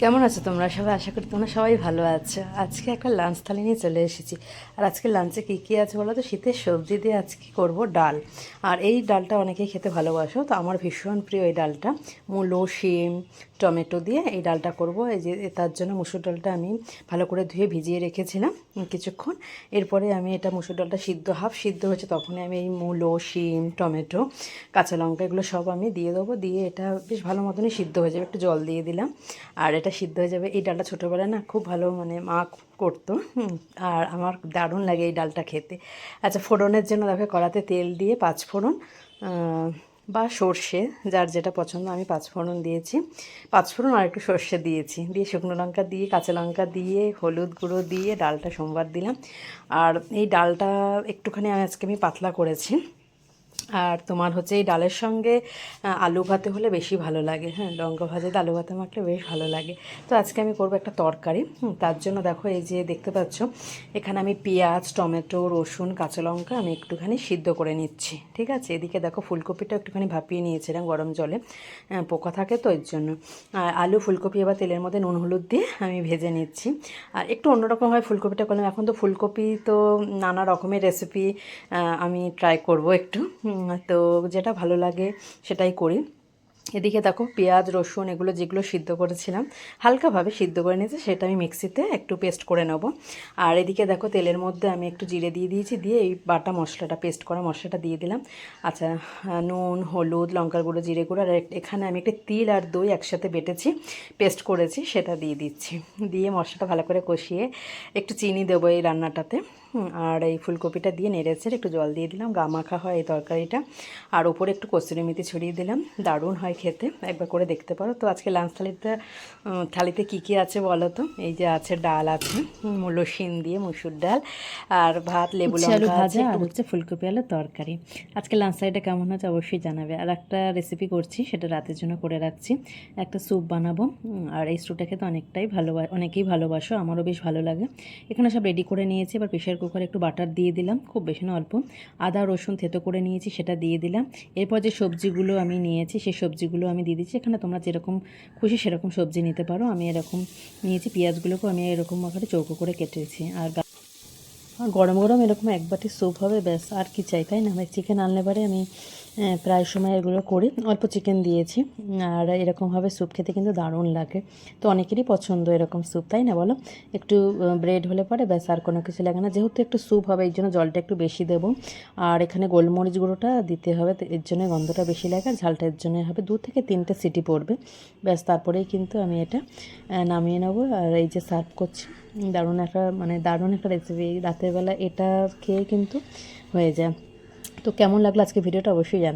কেমন আছো তোমরা? সবাই আশা করি তোমরা সবাই ভালো আছো। আজকে একটা লাঞ্চ থালি নিয়ে চলে এসেছি। আর আজকে লাঞ্চে কী কী আছে বলো তো? শীতের সবজি দিয়ে আজকে করব ডাল। আর এই ডালটা অনেকেই খেতে ভালোবাসো, তো আমার ভীষণ প্রিয় এই ডালটা। মূলো, শিম, টমেটো দিয়ে এই ডালটা করব। এই যে তার জন্য মুসুর ডালটা আমি ভালো করে ধুয়ে ভিজিয়ে রেখেছিলাম কিছুক্ষণ। এরপরে আমি এটা মুসুর ডালটা সিদ্ধ, হাফ সিদ্ধ হয়েছে, তখনই আমি এই মূলো, শিম, টমেটো, কাঁচা লঙ্কা এগুলো সব আমি দিয়ে দেবো। দিয়ে এটা বেশ ভালো মতনই সিদ্ধ হয়ে যাবে। একটু জল দিয়ে দিলাম। আর এটা সিদ্ধ হয়ে যাবে। এই ডালটা ছোটোবেলায় না খুব ভালো মানে মা করতো আর আমার দারুণ লাগে এই ডালটা খেতে। আচ্ছা ফোড়নের জন্য দেখো কড়াতে তেল দিয়ে পাঁচ ফোড়ন বা সর্ষে, যার যেটা পছন্দ, আমি পাঁচ ফোড়ন দিয়েছি। পাঁচ ফোড়ন আর একটু সর্ষে দিয়েছি। দিয়ে শুকনো লঙ্কা দিয়ে, কাঁচা লঙ্কা দিয়ে, হলুদ গুঁড়ো দিয়ে ডালটা সোমবার দিলাম। আর এই ডালটা একটুখানি আজকে আমি পাতলা করেছি। আর তোমার হচ্ছে এই ডালের সঙ্গে আলু ভাতে হলে বেশি ভালো লাগে। হ্যাঁ লঙ্কা ভাজাতে আলু ভাতে মাখলে বেশ ভালো লাগে। তো আজকে আমি করব একটা তরকারি। তার জন্য দেখো এই যে দেখতে পাচ্ছ, এখানে আমি পেঁয়াজ, টমেটো, রসুন, কাঁচা লঙ্কা আমি একটুখানি সিদ্ধ করে নিচ্ছি। ঠিক আছে? এদিকে দেখো ফুলকপিটা একটুখানি ভাপিয়ে নিয়েছিলাম গরম জলে। পোকা থাকে তো এর জন্য। আর আলু, ফুলকপি এবার তেলের মধ্যে নুন, হলুদ দিয়ে আমি ভেজে নিচ্ছি। আর একটু অন্যরকম হয় ফুলকপিটা করলাম। এখন তো ফুলকপি তো নানা রকমের রেসিপি আমি ট্রাই করব একটু। তো যেটা ভালো লাগে সেটাই করি। এদিকে দেখো পেঁয়াজ, রসুন এগুলো যেগুলো সিদ্ধ করেছিলাম, হালকাভাবে সিদ্ধ করে নিয়েছি, সেটা আমি মিক্সিতে একটু পেস্ট করে নেব। আর এদিকে দেখো তেলের মধ্যে আমি একটু জিরে দিয়ে দিয়েছি, দিয়ে এই বাটা মশলাটা, পেস্ট করা মশলাটা দিয়ে দিলাম। আচ্ছা নুন, হলুদ, লঙ্কার গুঁড়ো, জিরে গুঁড়ো, আর এখানে আমি একটা তিল আর দই একসাথে বেটেছি, পেস্ট করেছি, সেটা দিয়ে দিচ্ছি। দিয়ে মশলাটা ভালো করে কষিয়ে একটু চিনি দেবো এই রান্নাটাতে। আর এই ফুলকপিটা দিয়ে নেড়েছে একটু জল দিয়ে দিলাম গা মাখা হয় এই তরকারিটা। আর ওপরে একটু কস্তুরি মেথি ছড়িয়ে দিলাম দারুণ হয় খেতে একবার করে দেখতে পারো। তো আজকে লাঞ্চ থালিতে থালিতে কী কী আছে বলো তো? এই যে আছে ডাল আছে হুম, মূলো শিম দিয়ে মুসুর ডাল আর ভাত লেবু আলু আছে ভাজা আর হচ্ছে ফুলকপি আলু তরকারি। আজকে লাঞ্চ থালিটা কেমন হচ্ছে অবশ্যই জানাবে। আর একটা রেসিপি করছি সেটা রাতের জন্য করে রাখছি। একটা স্যুপ বানাবো আর এই স্যুপটা খেতে অনেকটাই ভালো অনেকেই ভালোবাসো আমারও বেশ ভালো লাগে। এখানে সব রেডি করে নিয়েছি এবার প্রেশার কুকারে একটু বাটার দিয়ে দিলাম, খুব বেশি না, অল্প। আদা, রসুন থেতো করে নিয়েছি, সেটা দিয়ে দিলাম। এরপর যে সবজিগুলো আমি নিয়েছি, সেই সবজিগুলো আমি দিয়ে দিচ্ছি। এখানে তোমরা যেরকম খুশি সেরকম সবজি নিতে পারো। আমি এরকম নিয়েছি পেঁয়াজগুলোকেও আমি এরকম আকারে চৌকো করে কেটেছি আর আর গরম গরম এরকম এক বাটি স্যুপ হবে, ব্যাস। আর কি চাই, তাই না? চিকেন আনলে পারে আমি প্রায় সময় এগুলো করি। অল্প চিকেন দিয়েছি। আর এরকমভাবে স্যুপ খেতে কিন্তু দারুণ লাগে। তো অনেকেরই পছন্দ এরকম স্যুপ তাই না বলো? একটু ব্রেড হলে পরে ব্যাস, আর কোনো কিছু লাগে না। যেহেতু একটু স্যুপ হবে, এই জন্য জলটা একটু বেশি দেবো। আর এখানে গোলমরিচ গুঁড়োটা দিতে হবে এর জন্য গন্ধটা বেশি লাগে, আর ঝালটা এর জন্য হবে। দু থেকে তিনটে সিটি পড়বে। ব্যাস, তারপরেই কিন্তু আমি এটা নামিয়ে নেব। আর এই যে সার্ভ করছি, দারুণ একটা মানে দারুণ একটা রেসিপি রাতের বেলা এটা খেয়ে কিন্তু হয়ে যায়। তো কেমন লাগল আজকে ভিডিওটা অবশ্যই জানা